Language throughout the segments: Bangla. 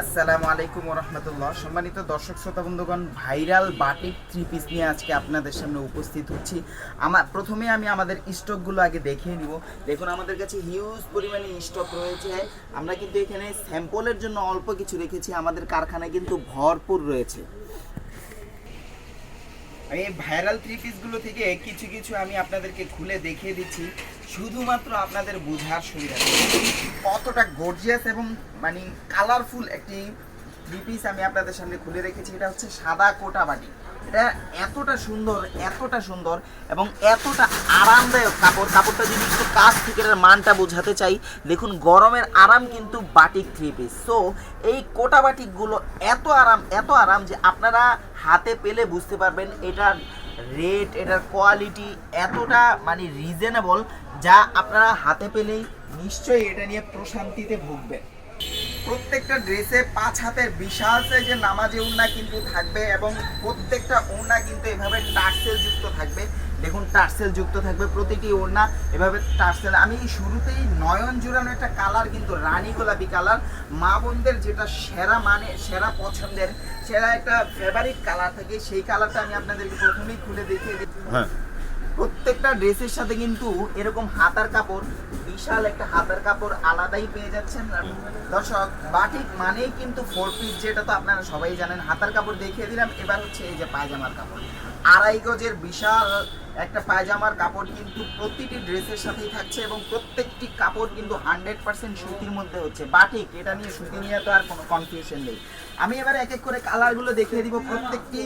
আসসালামু আলাইকুম রহমতুল্লাহ সম্মানিত দর্শক, শ্রোতা, বন্ধুগণ, ভাইরাল বাটিক থ্রি পিস নিয়ে আজকে আপনাদের সামনে উপস্থিত হচ্ছি। আমার প্রথমে আমি আমাদের স্টকগুলো আগে দেখিয়ে নিব। দেখুন, আমাদের কাছে হিউজ পরিমাণে স্টক রয়েছে। আমরা কিন্তু এখানে স্যাম্পলের জন্য অল্প কিছু রেখেছি। আমাদের কারখানায় কিন্তু ভরপুর রয়েছে। এই ভাইরাল থ্রি পিসগুলো থেকে কিছু কিছু আমি আপনাদেরকে খুলে দেখিয়ে দিচ্ছি। শুধুমাত্র আপনাদের বোঝার সুবিধা কতটা গর্জিয়াস এবং মানে কালারফুল একটি থ্রি পিস আমি আপনাদের সামনে খুলে রেখেছি। এটা হচ্ছে সাদা কোটা বাটি। এটা এতটা সুন্দর এতটা সুন্দর এবং এতটা আরামদায়ক কাপড়। কাপড়টা যদি একটু কাছ থেকে মানটা বোঝাতে চাই, দেখুন গরমের আরাম কিন্তু বাটিক থ্রি পিস সো এই কোটা বাটিকগুলো এত আরাম এত আরাম যে আপনারা হাতে পেলে বুঝতে পারবেন এটার রেট এটার কোয়ালিটি এতটা মানে রিজনেবল যা আপনারা হাতে পেলেই নিশ্চয়ই এটা নিয়ে প্রশান্তিতে ভুগবেন। প্রত্যেকটা ড্রেসে পাঁচ হাতের বিশাল সাইজের নামাজি ওড়না কিন্তু থাকবে এবং প্রত্যেকটা ওড়না কিন্তু এভাবে টার্সেল যুক্ত থাকবে। দেখুন, টার্সেল যুক্ত থাকবে প্রতিটি ওড়না এভাবে টার্সেল। আমি শুরুতেই নয়ন জুড়ানো একটা কালার কিন্তু রানী গোলাপি কালার। মা বোনদের যেটা সেরা মানে সেরা পছন্দের, সেরা একটা ফেভারিট কালার থাকে, সেই কালারটা আমি আপনাদেরকে প্রথমেই খুলে দেখিয়ে দিই। হ্যাঁ। প্রত্যেকটা ড্রেসের সাথে কিন্তু এরকম হাতার কাপড়, বিশাল একটা হাতার কাপড় আলাদাই পেয়ে যাচ্ছেন। দর্শক বাটিক মানেই কিন্তু ফোর পিস যেটা তো আপনারা সবাই জানেন, হাতার কাপড় দেখিয়ে দিলাম। এবার হচ্ছে এই যে পায়জামার কাপড়। আড়াই গজের বিশাল একটা পায়জামার কাপড় কিন্তু প্রতিটি ড্রেসের সাথেই থাকছে এবং প্রত্যেকটি কাপড় কিন্তু হান্ড্রেড পার্সেন্ট সুতির মধ্যে হচ্ছে। বাটিক, এটা নিয়ে সুতি নিয়ে তো আর কোনো কনফিউশন নেই। আমি এবার এক এক করে কালারগুলো দেখিয়ে দিব। প্রত্যেকটি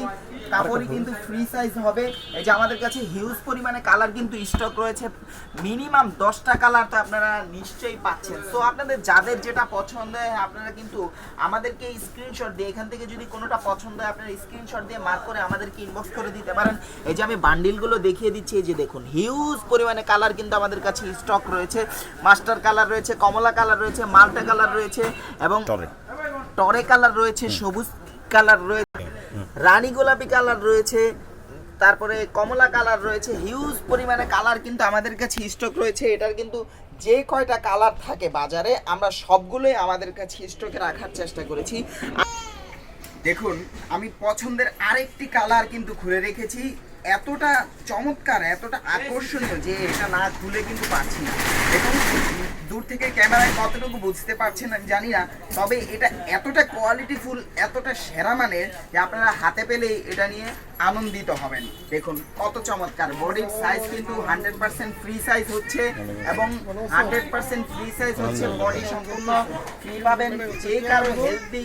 কাপড়ই কিন্তু ফ্রি সাইজ হবে। এই যে আমাদের কাছে হিউজ পরিমাণে কালার কিন্তু স্টক রয়েছে। মিনিমাম দশটা কালার তো আপনারা নিশ্চয়ই পাচ্ছেন। তো আপনাদের যাদের যেটা পছন্দ হয় আপনারা কিন্তু আমাদেরকে স্ক্রিনশট দিয়ে এখান থেকে যদি কোনোটা পছন্দ হয় আপনারা স্ক্রিনশট দিয়ে মার্ক করে আমাদেরকে ইনবক্স করে দিতে পারেন। এই যে আমি বান্ডিলগুলো দেখিয়ে দিচ্ছি এই যে দেখুন হিউজ পরিমাণে কালার কিন্তু আমাদের কাছে স্টক রয়েছে। মাস্টার কালার রয়েছে কমলা কালার রয়েছে মাল্টা কালার রয়েছে এবং টরে কালার রয়েছে সবুজ কালার রয়েছে রানী গোলাপি কালার রয়েছে তারপরে কমলা কালার রয়েছে হিউজ পরিমাণে কালার কিন্তু আমাদের কাছে স্টক রয়েছে। এটার কিন্তু যে কয়টা কালার থাকে বাজারে আমরা সবগুলোই আমাদের কাছে স্টকে রাখার চেষ্টা করেছি। দেখুন আমি পছন্দের আরেকটি কালার কিন্তু খুলে রেখেছি এতটা চমৎকার, এতটা আকর্ষণীয় যে এটা না খুলে কিন্তু পাচ্ছি না। দেখুন, দূর থেকে ক্যামেরায় কতটুকু বুঝতে পারছেন আমি জানি না, তবে এটা এতটা কোয়ালিটিফুল এতটা সেরা মানের যে আপনারা হাতে পেলেই এটা নিয়ে আনন্দিত হবেন। দেখুন, কত চমৎকার। বডির সাইজ কিন্তু হান্ড্রেড পার্সেন্ট ফ্রি সাইজ হচ্ছে এবং হান্ড্রেড পার্সেন্ট ফ্রি সাইজ হচ্ছে বডি সম্পূর্ণ ফ্রি পাবেন, যে কারও হেলদি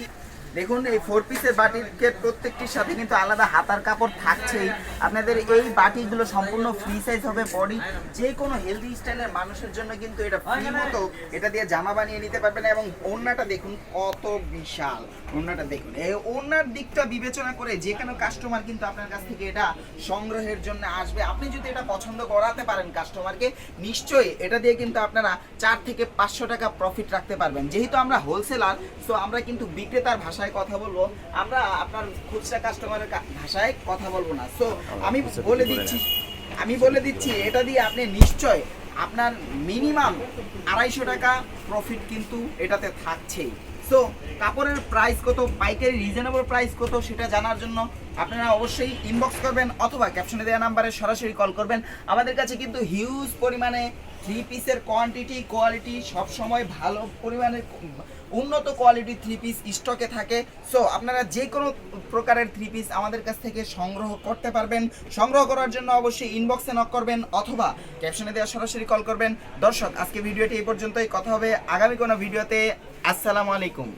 দেখুন, এই ফোর পিসের বাটিকের প্রত্যেকটির সাথে কিন্তু আলাদা হাতার কাপড় থাকছেই। আপনাদের এই বাটিগুলো সম্পূর্ণ ফ্রি সাইজ হবে বডি যে কোনো হেলদি স্টাইলের মানুষের জন্য কিন্তু এটা ফ্রি মতো এটা দিয়ে জামা বানিয়ে নিতে পারবেন এবং ওড়নাটা দেখুন কত বিশাল। ওড়নাটা দেখুন। এই ওড়নার দিকটা বিবেচনা করে যে কোনো কাস্টমার কিন্তু আপনার কাছ থেকে এটা সংগ্রহের জন্য আসবে। আপনি যদি এটা পছন্দ করাতে পারেন কাস্টমারকে নিশ্চয়ই এটা দিয়ে কিন্তু আপনারা চার থেকে পাঁচশো টাকা প্রফিট রাখতে পারবেন। যেহেতু আমরা হোলসেলার সো আমরা কিন্তু বিক্রেতার ভাষায় কথা বলব। আমরা আপনার খুচরা কাস্টমারের ভাষায় কথা বলব না। সো আমি বলে দিচ্ছি আমি বলে দিচ্ছি এটা দিয়ে আপনি নিশ্চয় আপনার মিনিমাম আড়াইশো টাকা প্রফিট কিন্তু এটাতে থাকছেই। সো কাপড়ের প্রাইস কত পাইকারি রিজনেবল প্রাইস কত সেটা জানার জন্য আপনারা অবশ্যই ইনবক্স করবেন অথবা ক্যাপশনে দেওয়া নাম্বারে সরাসরি কল করবেন। আমাদের কাছে কিন্তু হিউজ পরিমাণে থ্রি পিসের কোয়ান্টিটি কোয়ালিটি সবসময় ভালো পরিমাণে উন্নত কোয়ালিটি থ্রি পিস স্টকে থাকে। সো আপনারা যে কোনো প্রকারের থ্রি পিস আমাদের কাছ থেকে সংগ্রহ করতে পারবেন। সংগ্রহ করার জন্য অবশ্যই ইনবক্সে নক করবেন অথবা ক্যাপশনে দেওয়া সরাসরি কল করবেন। দর্শক, আজকে ভিডিওটি এই পর্যন্তই। কথা হবে আগামী কোনো ভিডিওতে আসসালামু আলাইকুম।